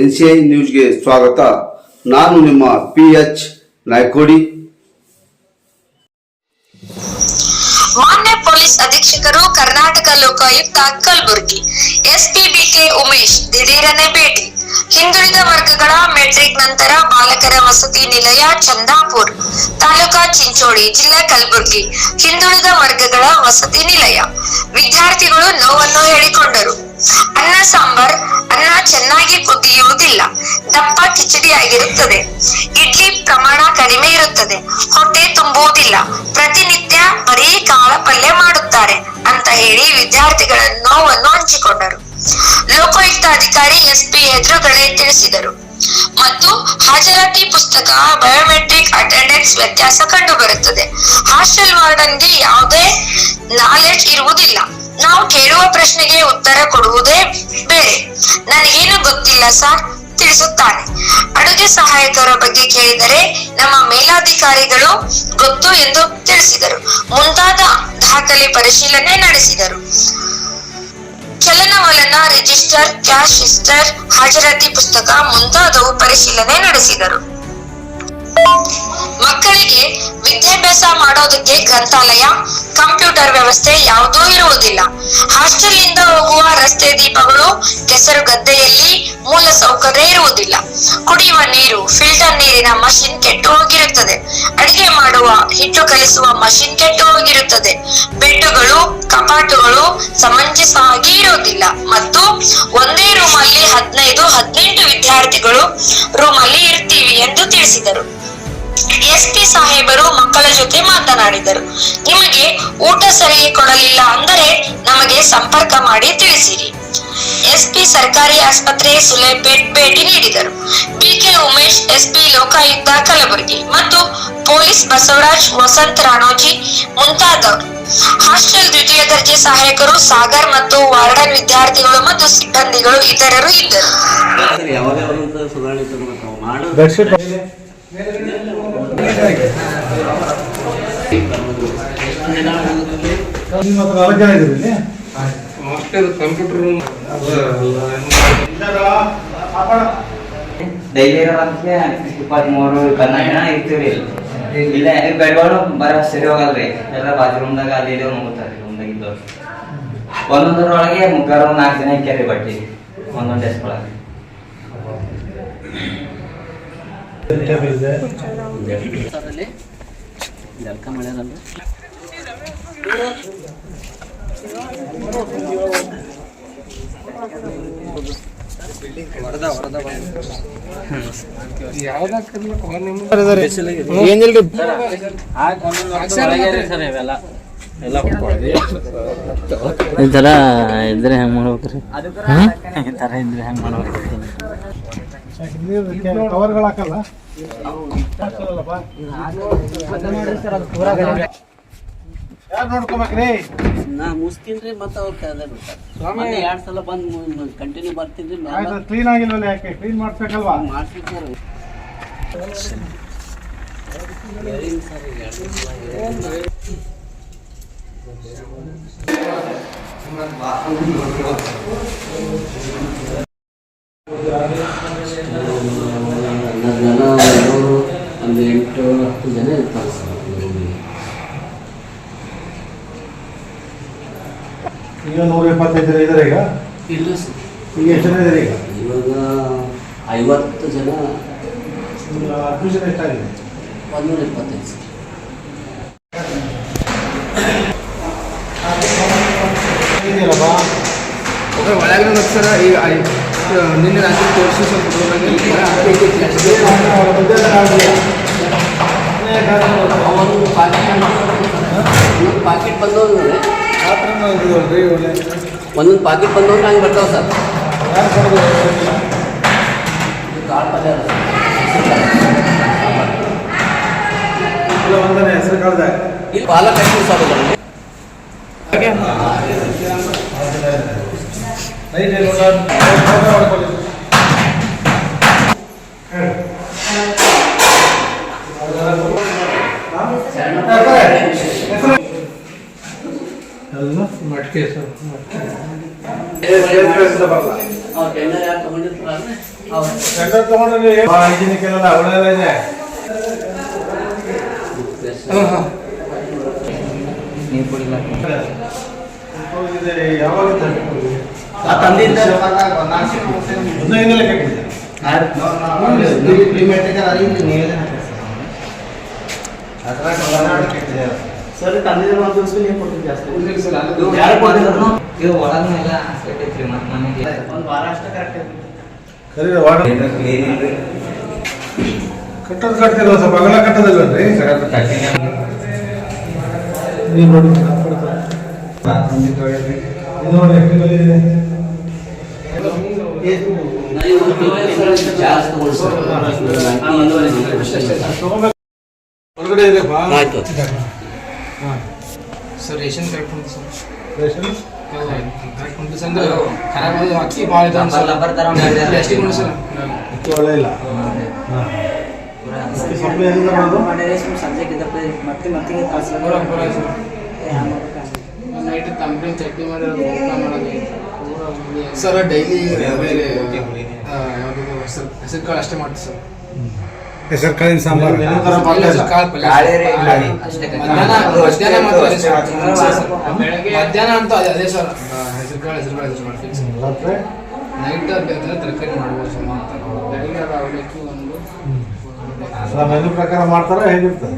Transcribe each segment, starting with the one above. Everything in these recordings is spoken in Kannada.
ಎನ್ ಸಿ ಐ ನ್ಯೂಸ್ಗೆ ಸ್ವಾಗತ. ನಾನು ನಿಮ್ಮ ಪಿ ಎಚ್ ನಾಯ್ಕೋಡಿ. ಮಾನ್ಯ police ಅಧೀಕ್ಷಕರು Karnataka Lokayukta Kalaburagi S P B K Umesh ದಿಢೀರನೆ ಭೇಟಿ. ಹಿಂದುಳಿದ ವರ್ಗಗಳ ಮೆಟ್ರಿಕ್ ನಂತರ ಬಾಲಕರ ವಸತಿ ನಿಲಯ ಚಂದಾಪುರ್, ತಾಲೂಕಾ ಚಿಂಚೋಳಿ, ಜಿಲ್ಲಾ ಕಲಬುರಗಿ, ಹಿಂದುಳಿದ ವರ್ಗಗಳ ವಸತಿ ನಿಲಯ. ವಿದ್ಯಾರ್ಥಿಗಳು ನೋವನ್ನು ಹೇಳಿಕೊಂಡರು. ಅನ್ನ ಸಾಂಬಾರ್ ಅನ್ನ ಚೆನ್ನಾಗಿ ಕುದಿಯುವುದಿಲ್ಲ. ದಪ್ಪ ಕಿಚಡಿಯಾಗಿರುತ್ತದೆ. ಇಡ್ಲಿ ಪ್ರಮಾಣ ಕಡಿಮೆ ಇರುತ್ತದೆ. ಹೊಟ್ಟೆ ತುಂಬುವುದಿಲ್ಲ. ಪ್ರತಿನಿತ್ಯ ಬರೀ ಕಾಳ ಪಲ್ಯ ಮಾಡುತ್ತಾರೆ ಅಂತ ಹೇಳಿ ವಿದ್ಯಾರ್ಥಿಗಳ ನೋವನ್ನು ಹಂಚಿಕೊಂಡರು. ಲೋಕಾಯುಕ್ತ ಅಧಿಕಾರಿ ಎಸ್ಪಿ ಎದುರುಗಡೆ ತಿಳಿಸಿದರು. ಮತ್ತು ಹಾಜರಾತಿ ಪುಸ್ತಕ, ಬಯೋಮೆಟ್ರಿಕ್ ಅಟೆಂಡೆನ್ಸ್ ವ್ಯತ್ಯಾಸ ಕಂಡು ಬರುತ್ತದೆ ಹಾಸ್ಟೆಲ್ ವಾರ್ಡನ್ಗೆ ಯಾವುದೇ ನಾಲೆಡ್ಜ್ ಇರುವುದಿಲ್ಲ. ನಾವು ಕೇಳುವ ಪ್ರಶ್ನೆಗೆ ಉತ್ತರ ಕೊಡುವುದೇ ಬೇರೆ. ನನಗೇನು ಗೊತ್ತಿಲ್ಲ ಸರ್, ತಿಳಿಸುತ್ತಾನೆ. ಅಡುಗೆ ಸಹಾಯಕರ ಬಗ್ಗೆ ಕೇಳಿದರೆ ನಮ್ಮ ಮೇಲಾಧಿಕಾರಿಗಳು ಗೊತ್ತು ಎಂದು ತಿಳಿಸಿದರು. ಮುಂತಾದ ದಾಖಲೆ ಪರಿಶೀಲನೆ ನಡೆಸಿದರು. ಚಲನವಲನ ರಿಜಿಸ್ಟರ್, ಕ್ಯಾಶ್ ಹಿಸ್ಟರ್, ಹಾಜರಾತಿ ಪುಸ್ತಕ ಮುಂತಾದವು ಪರಿಶೀಲನೆ ನಡೆಸಿದರು. ಮಕ್ಕಳಿಗೆ ವಿದ್ಯಾಭ್ಯಾಸ ಮಾಡೋದಕ್ಕೆ ಗ್ರಂಥಾಲಯ, ಕಂಪ್ಯೂಟರ್ ವ್ಯವಸ್ಥೆ ಯಾವುದೂ ಇರುವುದಿಲ್ಲ. ಹಾಸ್ಟೆಲ್ ಇಂದ ಹೋಗುವ ರಸ್ತೆ ದೀಪಗಳು ಕೆಸರು ಗದ್ದೆಯಲ್ಲಿ ಮೂಲ ಸೌಕರ್ಯ ಇರುವುದಿಲ್ಲ. ಕುಡಿಯುವ ನೀರು, ಫಿಲ್ಟರ್ ನೀರಿನ ಮಷಿನ್ ಕೆಟ್ಟು ಹೋಗಿರುತ್ತದೆ. ಅಡಿಗೆ ಮಾಡುವ, ಹಿಟ್ಟು ಕಲಿಸುವ ಮಷಿನ್ ಕೆಟ್ಟು ಹೋಗಿರುತ್ತದೆ. ಬೆಡ್ಡುಗಳು ಕಪಾಟುಗಳು ಸಮಂಜಸವಾಗಿ ಇರುವುದಿಲ್ಲ. ಮತ್ತು ಒಂದೇ ರೂಮ್ ಅಲ್ಲಿ ಹದಿನೈದು, ಹದಿನೆಂಟು ವಿದ್ಯಾರ್ಥಿಗಳು ರೂಮ್ ಇರ್ತೀವಿ ಎಂದು ತಿಳಿಸಿದರು. ಎಸ್ಪಿ ಸಾಹೇಬರು ಮಕ್ಕಳ ಜೊತೆ ಮಾತನಾಡಿದರು. ನಿಮಗೆ ಊಟ ಸರಿಯಾಗಿ ಕೊಡಲಿಲ್ಲ ಅಂದರೆ ನಮಗೆ ಸಂಪರ್ಕ ಮಾಡಿ ತಿಳಿಸಿರಿ. ಎಸ್ಪಿ ಸರ್ಕಾರಿ ಆಸ್ಪತ್ರೆ ಸುಲೇಪೇಟ್ ಭೇಟಿ ನೀಡಿದರು. B K Umesh SP Lokayukta Kalaburagi ಮತ್ತು ಪೊಲೀಸ್ ಬಸವರಾಜ್ ವಸಂತ್ ರಾಣೋಜಿ ಮುಂತಾದವರು. ಹಾಸ್ಟೆಲ್ ದ್ವಿತೀಯ ದರ್ಜೆ ಸಹಾಯಕರು ಸಾಗರ್ ಮತ್ತು ವಾರ್ಡನ್ ವಿದ್ಯಾರ್ಥಿಗಳು ಮತ್ತು ಸಿಬ್ಬಂದಿಗಳು ಇತರರು ಇದ್ದರು. ಡೈಲಿ ಇರೋದಕ್ಕೆ ಇಪ್ಪತ್ಮೂರು ಕನ್ನಡ ಇರ್ತೀವಿ ಇಲ್ಲ. ಬೆಡ್ಗಳು ಬರ ಸರಿ ಹೋಗಲ್ರಿ. ಎಲ್ಲ ಬಾತ್ರೂಮ್ದಾಗ ಅಲ್ಲಿ ಇಲ್ಲಿ ಹೋಗ್ತಾರೆ ರೂಮ್ದಾಗ ಇದ್ದವ್ರು. ಒಂದೊಂದರೊಳಗೆ ಮುಗ್ಗಾರು ನಾಲ್ಕು ಜನ ಇಕ್ಕ್ಯಾರಿ ಬಟ್ಟಿ ಒಂದೊಂದು ಡೆಸ್ಕ್ ಒಳಗೆ ಟೇಬಲ್ ಇದೆ ಅಲ್ಲಿ ಜಳಕ ಮಾಡ್ಯಾರಲ್ರಿ ಈ ಥರ ಇದ್ರೆ ಹೆಂಗೆ ಮಾಡ್ಬೇಕ್ರಿ? ಈ ಥರ ಇದ್ರೆ ಹೆಂಗೆ ಮಾಡ್ಬೇಕ್ರಿ? ಕವರ್ಗಳು ಹಾಕಲ್ಲ ಯಾರು ನೋಡ್ಕೊಬೇಕ್ರಿ ನಾ ಮುಸ್ತೀನಿ ಮತ್ತೆ ಅವ್ರ ಬಿಡ್ತಾರೆ. ಎರಡು ಸಲ ಬಂದು ಕಂಟಿನ್ಯೂ ಬರ್ತೀನಿ ಆಯ್ತು ಕ್ಲೀನ್ ಆಗಿಲ್ವಲ್ಲ ಯಾಕೆ? ಕ್ಲೀನ್ ಮಾಡಿಸ್ಬೇಕಲ್ವಾ? ಮಾಡಿಸಿದ್ದಾರೆ ಹನ್ನೊಂದು ಈಗ ನೂರ ಎಪ್ಪತ್ತೈದು ಜನ ಇದ್ದಾರೆ ಈಗ? ಇಲ್ಲ ಸರ್. ಈಗ ಎಷ್ಟು ಜನ ಇದ್ದಾರೆ ಈಗ? ಇವಾಗ ಐವತ್ತು ಜನ. ಅಡ್ಮಿಷನ್ ಎಷ್ಟಾಗಿದೆ? ಒಂದೂರ ಇಪ್ಪತ್ತೈದು ಸರ್. ಇದೆಯಲ್ಲಪ್ಪ? ಒಳಗಡೆ ಸರ ಈಗ ನಿನ್ನೆ ರಾತ್ರಿ ತೋರಿಸಿ ಸ್ವಲ್ಪ ಒಂದು ಪಾಕೆಟ್ ಒಂದೊಂದು ಪಾಕೆಟ್ ಬಂದವ್ರು ಒಂದೊಂದು ಪಾಕೆಟ್ ಬಂದವ್ರು ಹಂಗೆ ಬರ್ತಾವೆ ಸರ್. ಕಾಳು ಪಲ್ಯ. ಒಂದನೇ ಹೆಸರು ಕಾಳ್ದಾಗ ಇಲ್ಲಿ ಪಾಲಕ್ ಸಾಧ್ಯ. ನೈಟ್ ಏನು ಮಾಡ್ಕೊಳ್ಳಿ ಮಟ್ಕೆ ಸರ್ ಬರಲ್ಲ ಅವ್ರ ಟೆಂಡರ್ ಯಾರು ತಗೊಂಡಿರ್ತಾರಲ್ಲ ಅವ್ರು ಟೆಂಡರ್ ತಗೊಂಡ್ರೆ ಹೈಜಿನಿಕ್ ಎಲ್ಲ ಅವಳೆಲ್ಲ ಇದೆ ನೀರು ಕುಡಿಲ್ಲ ಯಾವಾಗ ಹದಿನೈದನೇ ಕಟ್ಟಿದೆ ಸರ್ ತಂದಿದ್ರೆ ನೀವು ಕೊಡ್ತೀನಿ ಜಾಸ್ತಿ. ಕೆಟ್ಟೈತ್ರಿ ಮತ್ತೆ ಮನೆಗೆ. ಒಂದು ವಾರ ಅಷ್ಟೇ ಕರೆಕ್ಟ್ ಐತಿ ಕ್ಲೀನ್ ಇಲ್ರಿ. ಕಟ್ಟೋದು ಕಟ್ತಿರೋ ಸ್ವಲ್ಪ ಅಗಲ ಕಟ್ಟೋದಿಲ್ವನ್ರಿ? ನೀವು ನೋಡಿ ಇದು ನೋಡಿ ಎಕ್ಟಿವಲ್ಲಿ ಇದೆ? ಸರ್. ಹೊರಗಡೆ ಇದೆ ಬಾ. ಆಯ್ತು ಸರ್ ರೇಷನ್ ಕರೆಕ್ಟ್ ಉಂಟು ಸರ್ ರೇಷನ್ ಕರೆಕ್ಟ್ ಉಂಟು ಸರ್ ಅಂದ್ರೆ ಖರಾಬ್ ಅಕ್ಕಿ ಭಾಳ ಇದೆ ಮಾಡಿದ್ದಾರೆ. ಎಷ್ಟು ಉಂಟು ಸರ್ ಅಕ್ಕಿ ಒಳ್ಳೆ ಇಲ್ಲ. ಹಾಂ. ಸರ್ ಸರ್ ಡೈಲಿ ಬೇರೆ ಹೆಸರು ಕಾಳು ಅಷ್ಟೇ ಮಾಡ್ತೀವಿ ಸರ್. ಹೆಸರು ಕಾಳಿನ ಸಾಂಬಾರು ಮಧ್ಯಾಹ್ನ ಅಂತೂ ಅದೇ ಅದೇ ಸರ್. ಹೆಸರು ಕಾಳು ಹೆಸರು ಕಾಳು ಹೆಸರು ಮಾಡ್ತೀವಿ ಸರ್ ನೈಟ್ ಬೇಕಾದ್ರೆ ತರಕಾರಿ ಮಾಡ್ಬೋದು ಮಾಡ್ತಾರೆ ಬೆಳಗ್ಗೆ ಅವಲಕ್ಕಿ ಒಂದು. ಮೆನು ಪ್ರಕಾರ ಮಾಡ್ತಾರ ಹೇಗಿರ್ತದೆ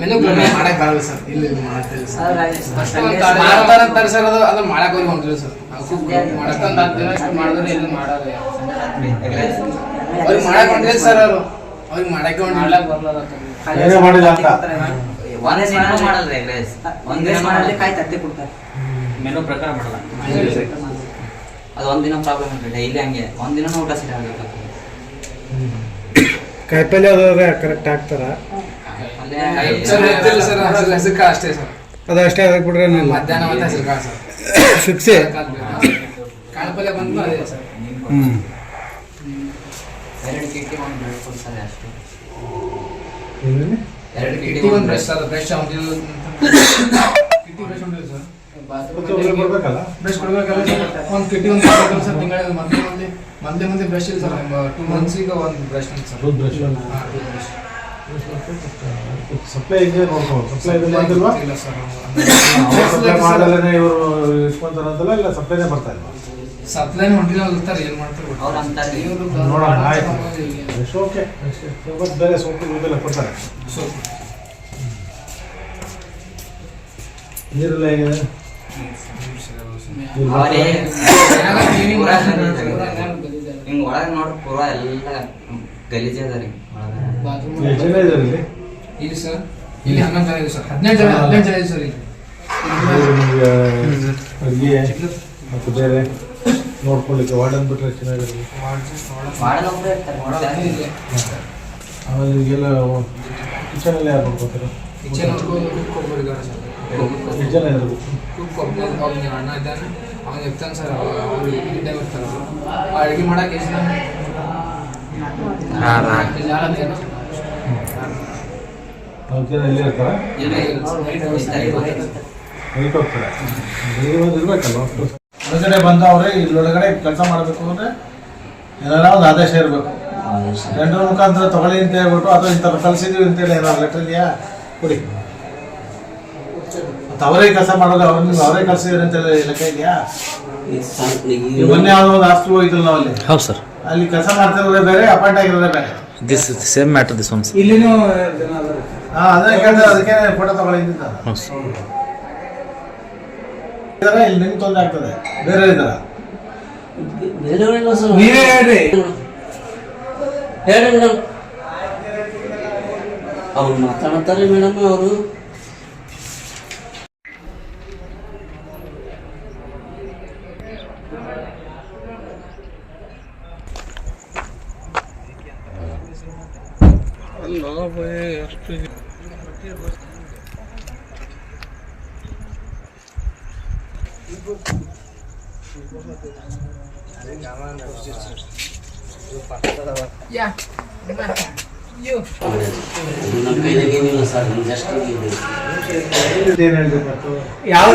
ಮೆನು ಮಾಡಕ್ ಬರಲ್ಲ ಸರ್. ಇಲ್ಲಿ ಇಲ್ಲಿ ಮಾಡ್ತೀವಿ ಸರ್. ಸರ್ ಮಾಡ್ತಾರಂತಾರೆ ಸರ್ ಅದು ಅದು ಮಾಡಕ್ ಹೋಗಿ ಹೊಂಟಿಲ್ಲ ಸರ್. ಮಾಡಕ್ಕಂತ ಹತ್ತು ದಿನ ಅಷ್ಟು ಮಾಡಿದ್ರೆ ಇಲ್ಲಿ ಅವ್ರಿಗೆ ಮಾಡಕ್ ಹೊಂಟಿಲ್ಲ ಸರ್ ಅವರು. ಅವ್ರಿಗೆ ಮಾಡಕ್ಕೆ ಹೊಂಟಿಲ್ಲ ಬರಲ್ಲ ಏನೇ ಮಾಡಿಲ್ಲ ಅಂತ. ಒಂದೇ ಮಾಡಲ್ರಿ egg rice. ಒಂದ್ ಮಾಡಲ್ಲ. ಕಾಯಿ ತಟ್ಟೆ ಕೊಡ್ತಾರೆ. ಮೆನು ಪ್ರಕಾರ ಮಾಡಲ್ಲ. ಅದು ಒಂದಿನ ಪ್ರಾಬ್ಲಮ್ ಇರ್ತದೆ ಡೈಲಿ ಹಂಗೆ. ಒಂದಿನ ದಿನ ಊಟ ಸಿಟ್ ಆಗಬೇಕು ಕಾಯಿಪಲ್ಯ ಅದಾದ್ರೆ ಕರೆಕ್ಟ್ ಹಾಕ್ತಾರ. ಅಲ್ಲೇ ಸರ್ ಗೊತ್ತಿಲ್ಲ ಸರ್ ಹೆಸರು ಹೆಸರು ಕಾಳು ಅಷ್ಟೇ ಸರ್. ಅದು ಅಷ್ಟೇ ಅದಕ್ಕೆ ಬಿಟ್ರೆ ಮಧ್ಯಾಹ್ನ ಮತ್ತೆ ಹೆಸರು ಕಾಳು ಸರ್ ಫಿಕ್ಸೇ ಕಾಳು ಪಲ್ಯ ಬಂದು ಅದೇ ಸರ್. ಕಿಟ್ಟಿ ಒಂದು ಬ್ರೆಡ್ ಕೊಡ್ತಾರೆ ಅಷ್ಟೇ. ಏನೇನು ಎರಡು ಕಿಟ್ಟಿ ಕಿಟ್ಟಿ ಒಂದು ಒಂದು ಬ್ರಷ್ ಸರ್ ಬ್ರಷ್ ಹೊಂಟಿಲ್ಲ ಕಿಟ್ಟಿ ಬ್ರಷ್ ಹೊಂಟಿಲ್ಲ ಸರ್. ಮತ್ತೆ ಒಬ್ರಿಗೆ ಕೊಡ್ಬೇಕಲ್ಲ? ಬ್ರಷ್ ಕೊಡ್ಬೇಕಲ್ಲ ಒಂದು ಕಿಟ್ಟಿ ಒಂದು ಸರ್. ತಿಂಗಳ ಮಂತ್ಲಿ ಮಂದಿ ಬ್ರಷ್ ಇಲ್ಲ ಸರ್ ಟೂ ಮಂತ್ಸಿಗೆ ಒಂದು ಬ್ರಷ್ ಸರ್. ಬ್ರಷ್ ಸಪ್ಲೈ ಇದೆ ನೋಡ್ಕೊಂಡು. ಸಪ್ಲೈ ಇದೆ ಮಾಡಿಲ್ವಾ ಇಲ್ಲ ಸರ್ ಸಪ್ಲೈ ಮಾಡಲ್ಲೇ ಇವರು ಇಸ್ಕೊಂತಾರಂತಲ್ಲ ಇಲ್ಲ ಸಪ್ಲೈನೇ ಬರ್ತಾ ಇಲ್ಲ ಸಪ್ಲೈನ್ ಹೊಂಟಿಲ್ಲ ಹೋಗ್ತಾರೆ ಏನು ಮಾಡ್ತಾರೆ. ಅವ್ರು ಅಂತಾರೆ. ಇವ್ರು ನೋಡೋಣ ಆಯ್ತು. ಓಕೆ ಇವತ್ತು ಬೇರೆ ಸೋಪು ಇದೆಲ್ಲ ಕೊಡ್ತಾರೆ. ನೀರೆಲ್ಲ ಹೇಗಿದೆ. ಹಿಂಗ್ ಒಳಗ್ ನೋಡ್ರಿ ಪೂರ ಎಲ್ಲ ಗಲೀಜ್ ಅದ ರೀ. ಒಳಗ ಇಲ್ಲಿ? ಸರ್ ಇಲ್ಲಿ ಹನ್ನೊಂದು ಜನ ಇದೆ ಸರ್. ಹದಿನೆಂಟು ಜನ ಹದಿನೆಂಟು ಜನ ಇದೆ ಸರ್ ಇಲ್ಲಿ. ಅಡುಗೆ ಮತ್ತು ಬೇರೆ? ನೋಡ್ಕೊಳ್ಳಿಕ್ಕೆ ವಾರ್ಡನ್ ಬಿಟ್ರೆ ಚೆನ್ನಾಗಿರಲಿ. ಆಮೇಲೆ ಈಗೆಲ್ಲ ಕಿಚನಲ್ಲಿ ಯಾರು ನೋಡ್ಕೋತಾರೆ ಕಿಚನ್ ಎಷ್ಟು ಜನ ಇರಬೇಕು ಅಣ್ಣ ಇದ್ದಾನೆ. ಅವ್ನು ಇರ್ತಾನೆ ಸರ್ ಅವ್ರು ಅವ್ರು ಅಡುಗೆ ಎಷ್ಟು? ನಾಲ್ಕು. ಜನ ಇಲ್ಲಿ ಇರ್ತಾರ? ಹೋಗ್ತಾರೆ. ಇರ್ಬೇಕಲ್ಲ ಹೊರಗಡೆ ಬಂದವ್ರೆ ಇಲ್ಲೊಳಗಡೆ ಕೆಲಸ ಮಾಡಬೇಕು ಅಂದ್ರೆ ಏನಾರ ಒಂದು ಆದೇಶ ಇರಬೇಕು. ಟೆಂಡರ್ ಮುಖಾಂತರ ತಗೊಳ್ಳಿ ಅಂತ ಹೇಳ್ಬಿಟ್ಟು ಅಥವಾ ಥರ ಕಲಿಸಿದ್ವಿ ಅಂತೇಳಿ ಏನಾದ್ರು ಲೆಟರ್ ಇದೆಯಾ? ಕೊಡಿ. ಮತ್ತು ಅವರೇ ಕೆಲಸ ಮಾಡೋದು ಅವ್ರು ನೀವು ಅವರೇ ಕಲಿಸಿದ್ರಿ ಅಂತೇಳಿ ಲೆಕ್ಕ ಇದೆಯಾ? ಮೊನ್ನೆ ಯಾವುದೋ ಒಂದು ಆಸ್ತಿ ಹೋಗಿದ್ರು ನಾವು ಅಲ್ಲಿ ಹೌದು ಸರ್ ಅಲ್ಲಿ ಕೆಲಸ ಮಾಡ್ತಿರೋದೇ ಬೇರೆ ಅಪಾಯಿಂಟ್ ಆಗಿರೋದೇ ಬೇರೆ. This same matter this one ಇಲ್ಲಿನೂ ಹಾಂ ಅದೇ ಕೇಳಿದ್ರೆ ಅದಕ್ಕೆ ಫೋಟೋ ತಗೊಳ್ಳಿ ಅಂತ. ಇದಾರೆ, ಇಲ್ಲಿ ನಿಮ್ಗೆ ತೊಂದರೆ ಆಗ್ತದೆ. ಬೇರೆ ಇದ್ದಾರ ಬೇರೆಯವರೆಲ್ಲ ಸರ್ ನೀವೇ ಹೇಳ್ರಿ. ಹೇಳಿ ಮೇಡಮ್. ಅವ್ರು ಮಾತಾಡ್ತಾರೆ ಮೇಡಮ್ ಅವರು. ಏನಿಲ್ಲ ಸರ್ ನನ್ನ ಜಸ್ಟ್ ಏನ್ ಹೇಳ್ಬೇಕು ಯಾವ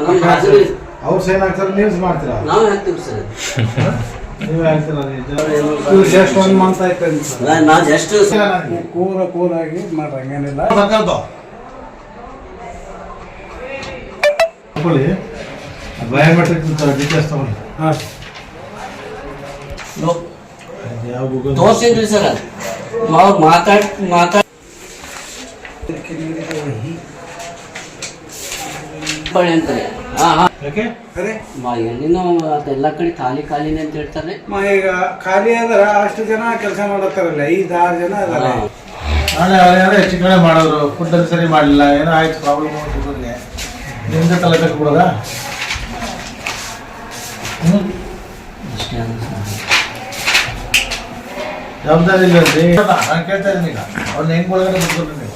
ನಾವು ಹಾಜರಿ ಅವ್ರು ಸೈನ್ ಹಾಕ್ತಾರೆ ನೀವು ಮಾಡ್ತೀರಾ? ನಾವು ಹಾಕ್ತೀವಿ ಸರ್. ನೀವೇ ಹಾಕ್ತೀರಾ? ಇದು ಜಸ್ಟ್ ಒನ್ ಮಂತ್ ಆಯ್ತು ನಾ- ನಾ ಜಸ್ಟ್ ಕೂರ ಕೂರಾಗಿ ಮಾಡ್ರಿ ತಗೊಳ್ಳಿ. ಬಯೋಮೆಟ್ರಿಕ್ ಡೀಟೇಲ್ಸ್ ತಗೊಳ್ಳಿ. ಹಾಂ. ಯಾವ ಗೂಗಲ್ ತೋರ್ಸಿದ್ರಿ ಸರ್ ಅವ್ರು ಮಾತಾಡ್ ಮಾತಾಡ್ ಅಂತಾರೆ. ಹಾ ಹಾ. ಯಾಕೆ? ಮಾ ಎಲ್ಲಿನ ಎಲ್ಲ ಕಡೆ ಖಾಲಿ ಖಾಲಿನೇ ಅಂತ ಹೇಳ್ತಾರೆ. ಈಗ ಖಾಲಿ ಅಂದ್ರೆ ಅಷ್ಟು ಜನ ಕೆಲಸ ಮಾಡತ್ತಾರಲ್ಲ ಐದು ಆರು ಜನ ಅದಾರೆ. ಹಾ. ನಾಳೆ ಅವ್ರೇನಾದ್ರು ಹೆಚ್ಚು ಕಡಿಮೆ ಮಾಡೋರು. ಫುಡ್ ಅಲ್ಲಿ ಸರಿ ಮಾಡಲಿಲ್ಲ. ಏನೋ ಆಯ್ತು ಪ್ರಾಬ್ಲಮ್ ನಿಮ್ದೆ ತಲೆ ಕಟ್ಬಿಡೋದಾ ಹ್ಞೂ ಜವಾಬ್ದಾರಿ ಇಲ್ಲ ನಾನು ಕೇಳ್ತಾ ಇದ್ದೀನಿ ಈಗ. ಅವ್ರನ್ನ ಹೆಂಗ್ ಒಳಗಡೆ ಬಿಟ್ಕೊಟ್ರಿ ನೀವು